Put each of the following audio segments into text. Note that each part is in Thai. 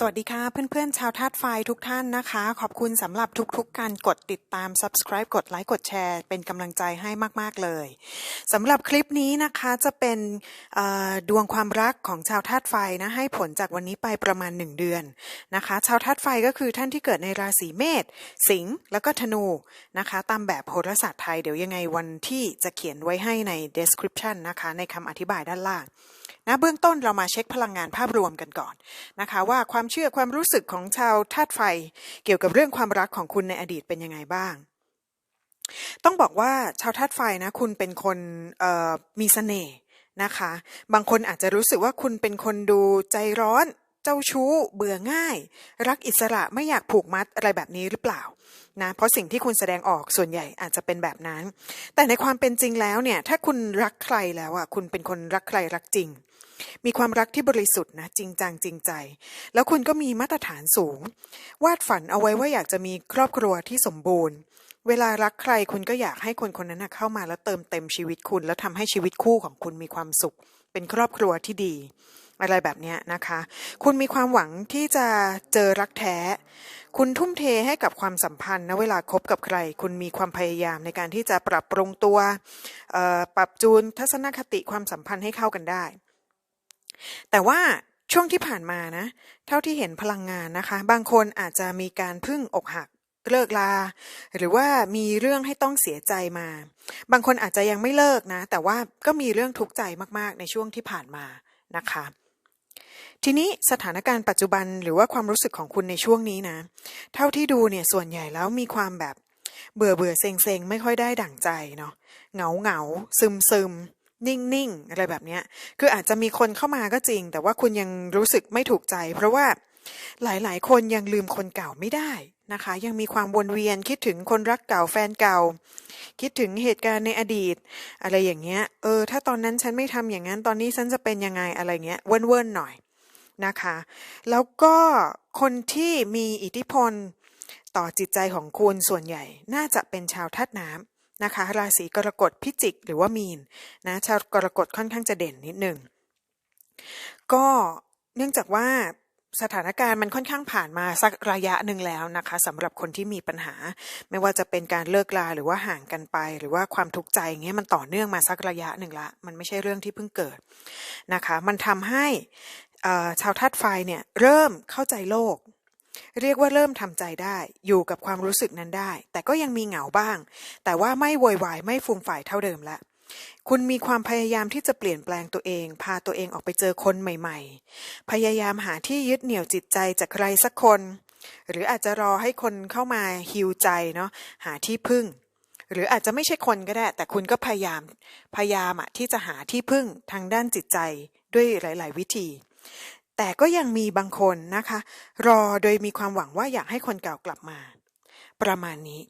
สวัสดีค่ะเพื่อนๆ ชาวธาตุไฟทุกท่านนะคะ ขอบคุณสำหรับทุกๆ การกดติดตาม subscribe กดไลค์กดแชร์ เป็นกำลังใจให้มากๆเลยสำหรับคลิปนี้นะคะจะเป็นดวงความรักของชาวธาตุไฟนะให้ผลจากวันนี้ไปประมาณ 1 เดือนนะคะ ชาวธาตุไฟก็คือท่านที่เกิดในราศีเมษสิงห์แล้วก็ธนูนะคะ ตามแบบโหราศาสตร์ไทยเดี๋ยวยังไงวันที่จะเขียนไว้ให้ใน description นะคะในคำอธิบายด้านล่าง นะเบื้องต้นเรามาเช็คพลังงานภาพรวมกันก่อนนะคะว่าความเชื่อความรู้สึกของชาวธาตุไฟ เกี่ยวกับเรื่องความรักของคุณในอดีตเป็นยังไงบ้าง ต้องบอกว่าชาวธาตุไฟนะคุณเป็นคนมีเสน่ห์นะคะ บางคนอาจจะรู้สึกว่าคุณเป็นคนดูใจร้อน เจ้าชู้ เบื่อง่าย รักอิสระไม่อยากผูกมัดอะไรแบบนี้หรือเปล่านะเพราะสิ่งที่คุณแสดงออกส่วนใหญ่อาจจะเป็นแบบนั้น แต่ในความเป็นจริงแล้วเนี่ย ถ้าคุณรักใครแล้วอะคุณเป็นคนรักใครรักจริง มีความรักที่บริสุทธิ์นะจริงจังจริงใจ แล้วคุณก็มีมาตรฐานสูง วาดฝันเอาไว้ว่าอยากจะมีครอบครัวที่สมบูรณ์ เวลารักใครคุณก็อยากให้คนคนนั้นเข้ามาแล้วเติมเต็มชีวิตคุณ แล้วทำให้ชีวิตคู่ของคุณมีความสุข เป็นครอบครัวที่ดี อะไรแบบเนี้ยนะคะ คุณมีความหวังที่จะเจอรักแท้ คุณทุ่มเทให้กับความสัมพันธ์นะเวลาคบกับใคร คุณมีความพยายามในการที่จะปรับปรุงตัวปรับจูนทัศนคติความสัมพันธ์ให้เข้ากันได้ แต่ว่าช่วงที่ผ่านมานะ เท่าที่เห็นพลังงานนะคะ บางคนอาจจะมีการพึ่งอกหัก เลิกลา หรือว่ามีเรื่องให้ต้องเสียใจมา บางคนอาจจะยังไม่เลิกนะ แต่ว่าก็มีเรื่องทุกข์ใจมากๆ ในช่วงที่ผ่านมานะคะ ทีนี้สถานการณ์ปัจจุบันหรือว่าความรู้สึกของคุณในช่วงนี้นะ เท่าที่ดูเนี่ยส่วนใหญ่แล้วมีความแบบเบื่อเบื่อเซ็งเซ็งไม่ค่อยได้ดั่งใจเนาะเหงาเหงาซึมซึมนิ่งนิ่งอะไรแบบนี้คืออาจจะมีคนเข้ามาก็จริง แต่ว่าคุณยังรู้สึกไม่ถูกใจ เพราะว่าหลายๆ คนยังลืมคนเก่าไม่ได้ นะคะ ยังมีความวนเวียนคิดถึงคนรักเก่าแฟนเก่า คิดถึงเหตุการณ์ในอดีต อะไรอย่างเงี้ยเออ ถ้าตอนนั้นฉันไม่ทำอย่างนั้นตอนนี้ฉันจะเป็นยังไงอะไรเงี้ยเว่นเว่นๆหน่อยนะคะ แล้วก็คนที่มีอิทธิพลต่อจิตใจของคุณส่วนใหญ่ น่าจะเป็นชาวธาตุน้ำนะคะ ราศีกรกฎพิจิกหรือว่ามีนนะชาวกรกฎค่อนข้างจะเด่นนิดหนึ่งก็เนื่องจากว่า สถานการณ์มันค่อนข้างผ่านมาสักระยะหนึ่งแล้วนะคะสำหรับคนที่มีปัญหา ไม่ว่าจะเป็นการเลิกลาหรือว่าห่างกันไป หรือว่าความทุกข์ใจอย่างเงี้ยมันต่อเนื่องมาสักระยะหนึ่งละ มันไม่ใช่เรื่องที่เพิ่งเกิดนะคะ มันทำให้ชาวธาตุไฟเนี่ยเริ่มเข้าใจโลก เรียกว่าเริ่มทำใจได้ อยู่กับความรู้สึกนั้นได้ แต่ก็ยังมีเหงาบ้าง แต่ว่าไม่โวยวายไม่ฟูมฝ่ายเท่าเดิมละ คุณมีความพยายามที่จะเปลี่ยนแปลงตัวเอง พาตัวเองออกไปเจอคนใหม่ ๆ พยายามหาที่ยึดเหนี่ยวจิตใจจากใครสักคน หรืออาจจะรอให้คนเข้ามาฮิวใจเนาะหาที่พึ่ง หรืออาจจะไม่ใช่คนก็ได้ แต่คุณก็พยายามพยายามอะที่จะหาที่พึ่งทางด้านจิตใจด้วยหลาย ๆ วิธี แต่ก็ยังมีบางคนนะคะ รอโดยมีความหวังว่าอยากให้คนเก่ากลับมา ประมาณนี้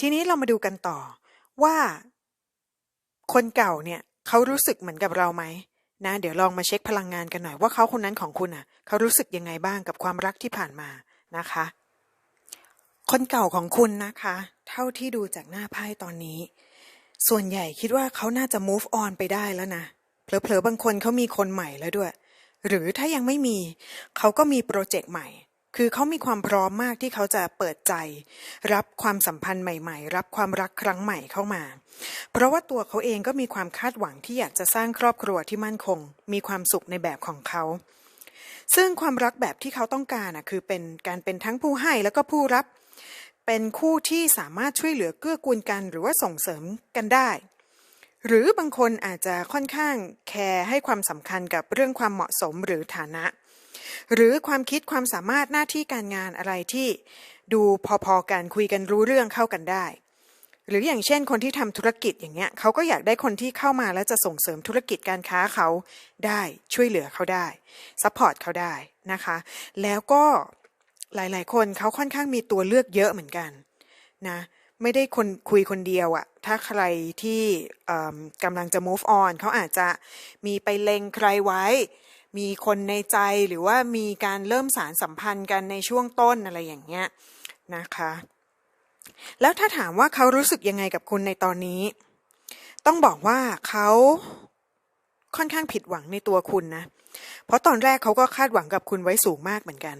ทีนี้เรามาดูกันต่อว่า คนเก่าเนี่ยเขารู้สึกเหมือนกับเราไหมนะเดี๋ยวลองมาเช็คพลังงานกันหน่อยว่าเขาคนนั้นของคุณอะเขารู้สึกยังไงบ้างกับความรักที่ผ่านมานะคะ คนเก่าของคุณนะคะ เท่าที่ดูจากหน้าไพ่ตอนนี้ ส่วนใหญ่คิดว่าเขาน่าจะ move on ไปได้แล้วนะเผลอๆบางคนเขามีคนใหม่แล้วด้วย หรือถ้ายังไม่มีเขาก็มีโปรเจกต์ใหม่ คือเขามีความพร้อมมากที่เขาจะเปิดใจ รับความสัมพันธ์ใหม่ ๆ รับความรักครั้งใหม่เข้ามา เพราะว่าตัวเขาเองก็มีความคาดหวังที่อยากจะสร้างครอบครัวที่มั่นคง มีความสุขในแบบของเขา ซึ่งความรักแบบที่เขาต้องการอะคือเป็นการเป็นทั้งผู้ให้แล้วก็ผู้รับ เป็นคู่ที่สามารถช่วยเหลือเกื้อกูลกัน หรือว่าส่งเสริมกันได้หรือบางคนอาจจะค่อนข้างแคร์ให้ความสำคัญกับเรื่องความเหมาะสมหรือฐานะ หรือความคิดความสามารถหน้าที่การงานอะไรที่ดูพอๆกันคุยกันรู้เรื่องเข้ากันได้ หรืออย่างเช่นคนที่ทำธุรกิจอย่างเงี้ยเขาก็อยากได้คนที่เข้ามาแล้วจะส่งเสริมธุรกิจการค้าเขาได้ช่วยเหลือเขาได้ซัพพอร์ตเขาได้นะคะ แล้วก็หลายๆ คนเขาค่อนข้างมีตัวเลือกเยอะเหมือนกันนะไม่ได้คนคุยคนเดียวอะถ้าใครที่กำลังจะ move on เขาอาจจะมีไปเล็งใครไว้ มีคนในใจหรือว่ามีการเริ่มสารสัมพันธ์กันในช่วงต้นอะไรอย่างเงี้ยนะคะ แล้วถ้าถามว่าเขารู้สึกยังไงกับคุณในตอนนี้ ต้องบอกว่าเขาค่อนข้างผิดหวังในตัวคุณนะ เพราะตอนแรกเขาก็คาดหวังกับคุณไว้สูงมากเหมือนกัน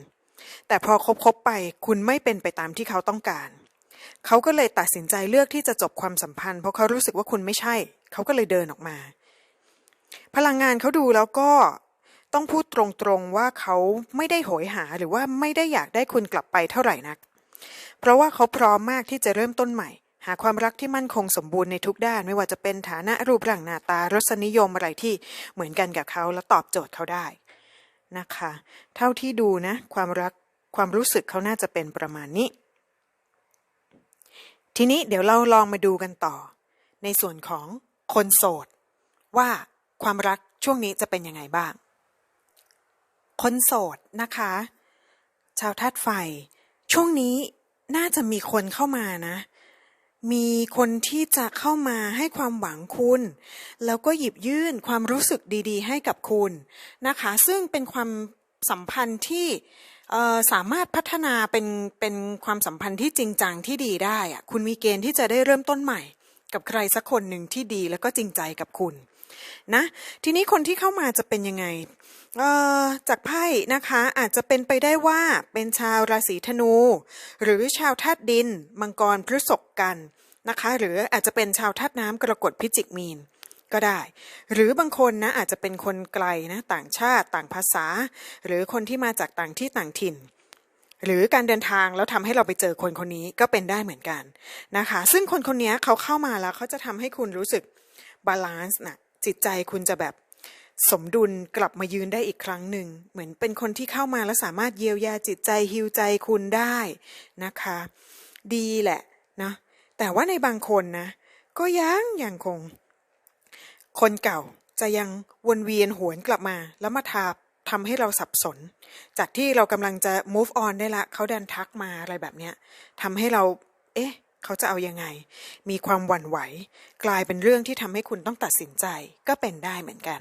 แต่พอคบๆไปคุณไม่เป็นไปตามที่เขาต้องการ เขาก็เลยตัดสินใจเลือกที่จะจบความสัมพันธ์ เพราะเขารู้สึกว่าคุณไม่ใช่ เขาก็เลยเดินออกมา พลังงานเขาดูแล้วก็ ต้องพูดตรงๆว่าเขาไม่ได้โหยหาหรือว่าไม่ได้อยากได้คุณกลับไปเท่าไหร่นัก เพราะว่าเขาพร้อมมากที่จะเริ่มต้นใหม่ หาความรักที่มั่นคงสมบูรณ์ในทุกด้าน ไม่ว่าจะเป็นฐานะรูปร่างหน้าตารสนิยมอะไรที่เหมือนกันกับเขาและตอบโจทย์เขาได้นะคะ เท่าที่ดูนะ ความรักความรู้สึกเขาน่าจะเป็นประมาณนี้ ทีนี้เดี๋ยวเราลองมาดูกันต่อ ในส่วนของคนโสด ว่าความรักช่วงนี้จะเป็นยังไงบ้าง คนโสดนะคะ ชาวธาตุไฟ ช่วงนี้น่าจะมีคนเข้ามานะ มีคนที่จะเข้ามาให้ความหวังคุณ แล้วก็หยิบยื่นความรู้สึกดีๆ ให้กับคุณนะคะ ซึ่งเป็นความสัมพันธ์ที่สามารถพัฒนาเป็นเป็นความสัมพันธ์ที่จริงจังที่ดีได้อะคุณมีเกณฑ์ที่จะได้เริ่มต้นใหม่ กับใครสักคนหนึ่งที่ดีแล้วก็จริงใจกับคุณ นะทีนี้คนที่เข้ามาจะเป็นยังไงจากไพ่นะคะอาจจะเป็นไปได้ว่าเป็นชาวราศีธนู หรือชาวธาตุดิน มังกรพฤษภกันนะคะ หรืออาจจะเป็นชาวธาตุน้ำกรกฎพิจิกมีนก็ได้ หรือบางคนนะอาจจะเป็นคนไกลนะต่างชาติต่างภาษา หรือคนที่มาจากต่างที่ต่างถิ่น หรือการเดินทางแล้วทำให้เราไปเจอคนคนนี้ก็เป็นได้เหมือนกันนะคะ ซึ่งคนคนนี้เขาเข้ามาแล้วเขาจะทำให้คุณรู้สึกบาลานซ์นะ จิตใจคุณจะแบบสมดุลกลับมายืนได้อีกครั้งหนึ่ง เหมือนเป็นคนที่เข้ามาแล้วสามารถเยียวยาจิตใจฮิวใจคุณได้นะคะ ดีแหละนะแต่ว่าในบางคนนะ ก็ยังยังคง คนเก่าจะยังวนเวียนหวนกลับมา แล้วมาทาทำให้เราสับสน จากที่เรากำลังจะ move on ได้ละเขาดันทักมาอะไรแบบเนี้ยทำให้เรา เอ๊ะ เขาจะเอายังไง มีความหวั่นไหว กลายเป็นเรื่องที่ทำให้คุณต้องตัดสินใจก็เป็นได้เหมือนกัน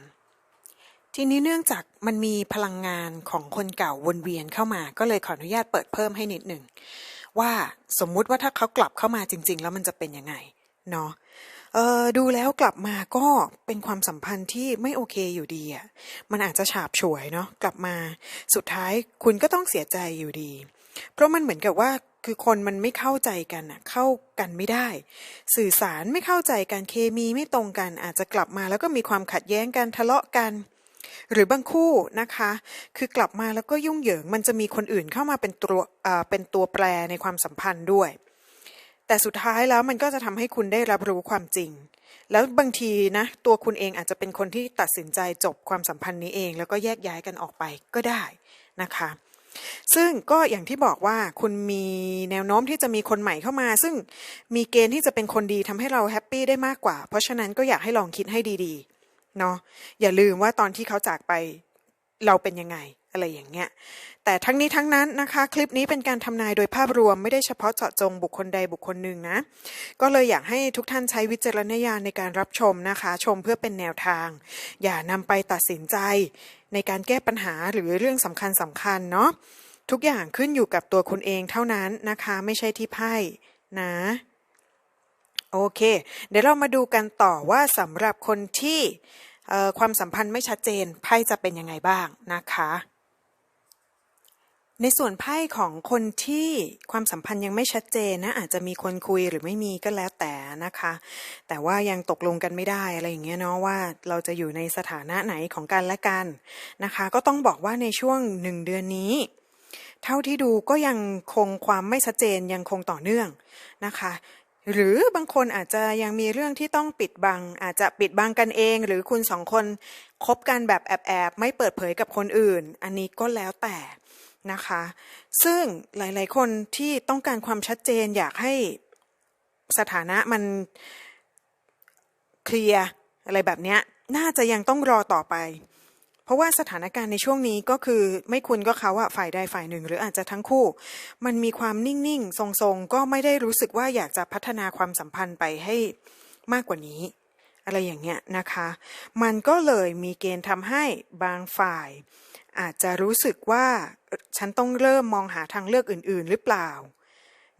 ทีนี้เนื่องจากมันมีพลังงานของคนเก่าวนเวียนเข้ามา ก็เลยขออนุญาตเปิดเพิ่มให้นิดหนึ่งว่าสมมุติว่าถ้าเขากลับเข้ามาจริง ๆ แล้วมันจะเป็นยังไงเนาะเออดูแล้วกลับมาก็เป็นความสัมพันธ์ที่ไม่โอเคอยู่ดีอะมันอาจจะฉาบฉวยเนาะกลับมา สุดท้ายคุณก็ต้องเสียใจอยู่ดี เพราะมันเหมือนกับว่า คือคนมันไม่เข้าใจกันอะเข้ากันไม่ได้ สื่อสารไม่เข้าใจกันเคมีไม่ตรงกัน อาจจะกลับมาแล้วก็มีความขัดแย้งกันทะเลาะกันหรือบางคู่นะคะ คือกลับมาแล้วก็ยุ่งเหยิง มันจะมีคนอื่นเข้ามาเป็นตัวเป็นตัวแปรในความสัมพันธ์ด้วย แต่สุดท้ายแล้วมันก็จะทำให้คุณได้รับรู้ความจริง แล้วบางทีนะตัวคุณเองอาจจะเป็นคนที่ตัดสินใจจบความสัมพันธ์นี้เอง แล้วก็แยกย้ายกันออกไปก็ได้นะคะ ซึ่งก็อย่างที่บอกว่าคุณมีแนวโน้มที่จะมีคนใหม่เข้ามา ซึ่งมีเกณฑ์ที่จะเป็นคนดีทำให้เราแฮปปี้ได้มากกว่า เพราะฉะนั้นก็อยากให้ลองคิดให้ดีๆเนาะอย่าลืมว่าตอนที่เขาจากไปเราเป็นยังไงอะไรอย่างเงี้ย แต่ทั้งนี้ทั้งนั้นนะคะ คลิปนี้เป็นการทำนายโดยภาพรวมไม่ได้เฉพาะเจาะจงบุคคลใดบุคคลหนึ่งนะ ก็เลยอยากให้ทุกท่านใช้วิจารณญาณในการรับชมนะคะ ชมเพื่อเป็นแนวทาง อย่านำไปตัดสินใจ ในการแก้ปัญหาหรือเรื่องสำคัญสำคัญเนาะทุกอย่างขึ้นอยู่กับตัวคุณเองเท่านั้นนะคะ ไม่ใช่ที่ไพ่นะโอเค เดี๋ยวเรามาดูกันต่อว่าสำหรับคนที่ความสัมพันธ์ไม่ชัดเจนไพ่จะเป็นยังไงบ้างนะคะ ในส่วนไพ่ของคนที่ความสัมพันธ์ยังไม่ชัดเจนนะอาจจะมีคนคุยหรือไม่มีก็แล้วแต่นะคะ แต่ว่ายังตกลงกันไม่ได้อะไรอย่างเงี้ยเนาะว่าเราจะอยู่ในสถานะไหนของกันและกันนะคะ ก็ต้องบอกว่าในช่วงหนึ่งเดือนนี้ เท่าที่ดูก็ยังคงความไม่ชัดเจนยังคงต่อเนื่องนะคะหรือบางคนอาจจะยังมีเรื่องที่ต้องปิดบัง อาจจะปิดบังกันเอง หรือคุณสองคนคบกันแบบแอบๆไม่เปิดเผยกับคนอื่น อันนี้ก็แล้วแต่ นะคะ ซึ่งหลายๆคนที่ต้องการความชัดเจนอยากให้สถานะมันเคลียร์อะไรแบบเนี้ยน่าจะยังต้องรอต่อไป เพราะว่าสถานการณ์ในช่วงนี้ก็คือไม่คุณก็เขาอะฝ่ายใดฝ่ายหนึ่ง หรืออาจจะทั้งคู่ มันมีความนิ่งๆ ทรงๆ ก็ไม่ได้รู้สึกว่าอยากจะพัฒนาความสัมพันธ์ไปให้มากกว่านี้ อะไรอย่างเงี้ยนะคะ มันก็เลยมีเกณฑ์ทำให้บางฝ่าย อาจจะรู้สึกว่าฉันต้องเริ่มมองหาทางเลือกอื่น ๆ หรือเปล่า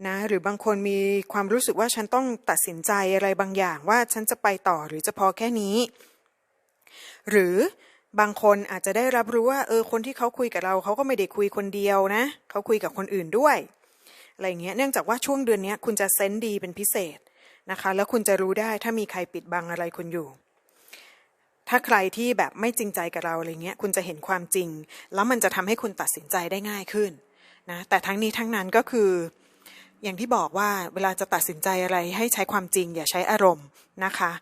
นะหรือบางคนมีความรู้สึกว่าฉันต้องตัดสินใจอะไรบางอย่างว่าฉันจะไปต่อหรือจะพอแค่นี้ หรือบางคนอาจจะได้รับรู้ว่าเออคนที่เขาคุยกับเราเขาก็ไม่ได้คุยคนเดียวนะเขาคุยกับคนอื่นด้วยอะไรเงี้ยเนื่องจากว่าช่วงเดือนนี้คุณจะเซนดีเป็นพิเศษนะคะ แล้วคุณจะรู้ได้ถ้ามีใครปิดบังอะไรคุณอยู่ ถ้าใครที่แบบไม่จริงใจกับเราอะไรเงี้ยคุณจะเห็นความจริง แล้วมันจะทำให้คุณตัดสินใจได้ง่ายขึ้นนะแต่ทั้งนี้ทั้งนั้นก็คือ อย่างที่บอกว่าเวลาจะตัดสินใจอะไรให้ใช้ความจริง อย่าใช้อารมณ์นะคะ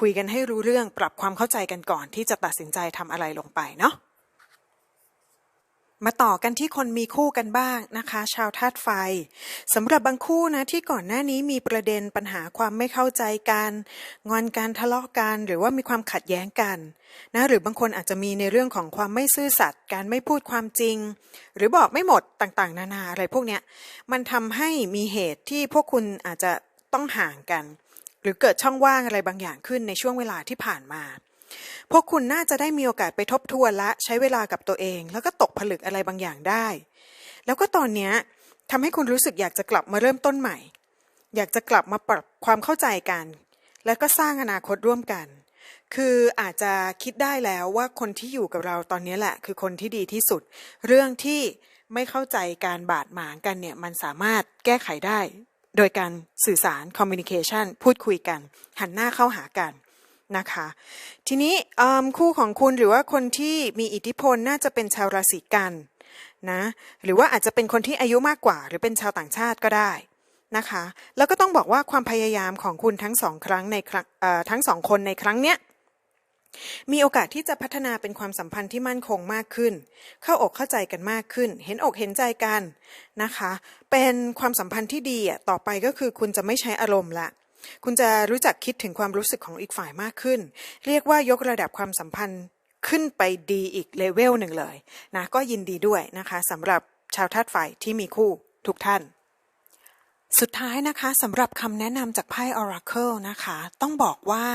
คุยกันให้รู้เรื่องปรับความเข้าใจกันก่อนที่จะตัดสินใจทำอะไรลงไปเนาะ มาต่อกันที่คนมีคู่กันบ้างนะคะ ชาวธาตุไฟสำหรับบางคู่นะที่ก่อนหน้านี้มีประเด็นปัญหาความไม่เข้าใจกันงอนการทะเลาะกัน หรือว่ามีความขัดแย้งกันนะหรือบางคนอาจจะมีในเรื่องของความไม่ซื่อสัตย์การไม่พูดความจริง หรือบอกไม่หมดต่างๆ นานาอะไรพวกเนี้ยมันทำให้มีเหตุที่พวกคุณอาจจะต้องห่างกัน หรือเกิดช่องว่างอะไรบางอย่างขึ้นในช่วงเวลาที่ผ่านมา พวกคุณน่าจะได้มีโอกาสไปทบทวนและใช้เวลากับตัวเอง แล้วก็ตกผลึกอะไรบางอย่างได้ แล้วก็ตอนนี้ทำให้คุณรู้สึกอยากจะกลับมาเริ่มต้นใหม่ อยากจะกลับมาปรับความเข้าใจกัน แล้วก็สร้างอนาคตร่วมกัน คืออาจจะคิดได้แล้วว่าคนที่อยู่กับเราตอนนี้แหละ คือคนที่ดีที่สุด เรื่องที่ไม่เข้าใจการบาดหมางกันเนี่ยมันสามารถแก้ไขได้ โดยการสื่อสาร communication พูดคุยกัน หันหน้าเข้าหากัน นะคะ ทีนี้คู่ของคุณหรือว่าคนที่มีอิทธิพลน่าจะเป็นชาวราศีกันนะหรือว่าอาจจะเป็นคนที่อายุมากกว่า หรือเป็นชาวต่างชาติก็ได้นะคะ แล้วก็ต้องบอกว่าความพยายามของคุณทั้งสองครั้งในครั้งทั้งสองคนในครั้งเนี้ยมีโอกาสที่จะพัฒนาเป็นความสัมพันธ์ที่มั่นคงมากขึ้น เข้าอกเข้าใจกันมากขึ้น เห็นอกเห็นใจกันนะคะ เป็นความสัมพันธ์ที่ดีอะต่อไปก็คือคุณจะไม่ใช้อารมณ์ละ คุณจะรู้จักคิดถึงความรู้สึกของอีกฝ่ายมากขึ้น เรียกว่ายกระดับความสัมพันธ์ขึ้นไปดีอีกเลเวลหนึ่งเลยนะก็ยินดีด้วยนะคะสำหรับชาวธาตุไฟที่มีคู่ทุกท่านสุดท้ายนะคะสำหรับคำแนะนำจากไพ่ Oracle นะคะ ต้องบอกว่า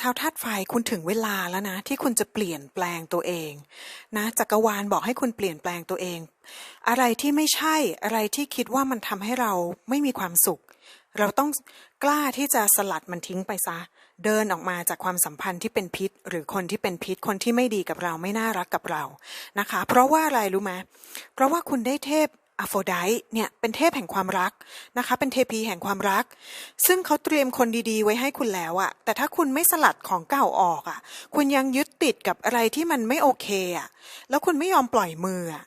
ชาวธาตุไฟคุณถึงเวลาแล้วนะ ที่คุณจะเปลี่ยนแปลงตัวเองนะจักรวาลบอกให้คุณเปลี่ยนแปลงตัวเอง อะไรที่ไม่ใช่อะไรที่คิดว่ามันทำให้เราไม่มีความสุข เราต้องกล้าที่จะสลัดมันทิ้งไปซะ เดินออกมาจากความสัมพันธ์ที่เป็นพิษ หรือคนที่เป็นพิษคนที่ไม่ดีกับเราไม่น่ารักกับเรานะคะ เพราะว่าอะไรรู้ไหมเพราะว่าคุณได้เทพอโฟไดต์เนี่ยเป็นเทพแห่งความรักนะคะ เป็นเทพีแห่งความรัก ซึ่งเขาเตรียมคนดีๆ ไว้ให้คุณแล้วอะแต่ถ้าคุณไม่สลัดของเก่าออกอะคุณยังยึดติดกับอะไรที่มันไม่โอเคอะแล้วคุณไม่ยอมปล่อยมืออะ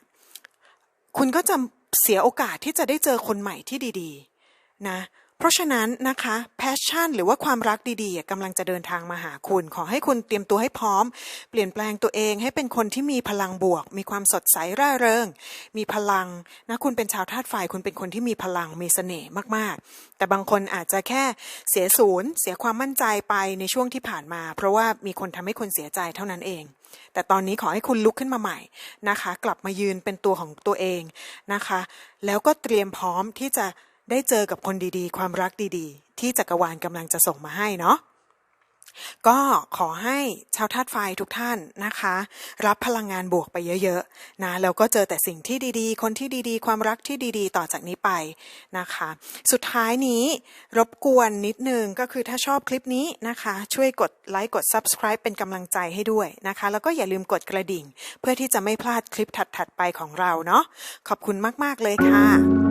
คุณก็จะเสียโอกาสที่จะได้เจอคนใหม่ที่ดี ๆ นะ เพราะฉะนั้นนะคะ passion หรือว่าความรักดีๆกำลังจะเดินทางมาหาคุณ ขอให้คุณเตรียมตัวให้พร้อม เปลี่ยนแปลงตัวเองให้เป็นคนที่มีพลังบวก มีความสดใสร่าเริง มีพลังนะคุณเป็นชาวธาตุไฟคุณเป็นคนที่มีพลังมีเสน่ห์มากๆ แต่บางคนอาจจะแค่เสียศูนย์ เสียความมั่นใจไปในช่วงที่ผ่านมา เพราะว่ามีคนทำให้คุณเสียใจเท่านั้นเอง แต่ตอนนี้ขอให้คุณลุกขึ้นมาใหม่นะคะ กลับมายืนเป็นตัวของตัวเองนะคะ แล้วก็เตรียมพร้อมที่จะ ได้เจอกับคนดีๆ ความรักดีๆ ที่จักรวาลกำลังจะส่งมาให้เนาะก็ขอให้ชาวธาตุไฟทุกท่านนะคะ รับพลังงานบวกไปเยอะๆนะแล้วก็เจอแต่สิ่งที่ดีๆ คนที่ดีๆ ความรักที่ดีๆ ต่อจากนี้ไปนะคะ สุดท้ายนี้รบกวนนิดนึงก็คือถ้าชอบคลิปนี้นะคะ ช่วยกดไลค์กด subscribe เป็นกำลังใจให้ด้วยนะคะ แล้วก็อย่าลืมกดกระดิ่ง เพื่อที่จะไม่พลาดคลิปถัดๆไปของเราเนาะขอบคุณมากๆเลยค่ะ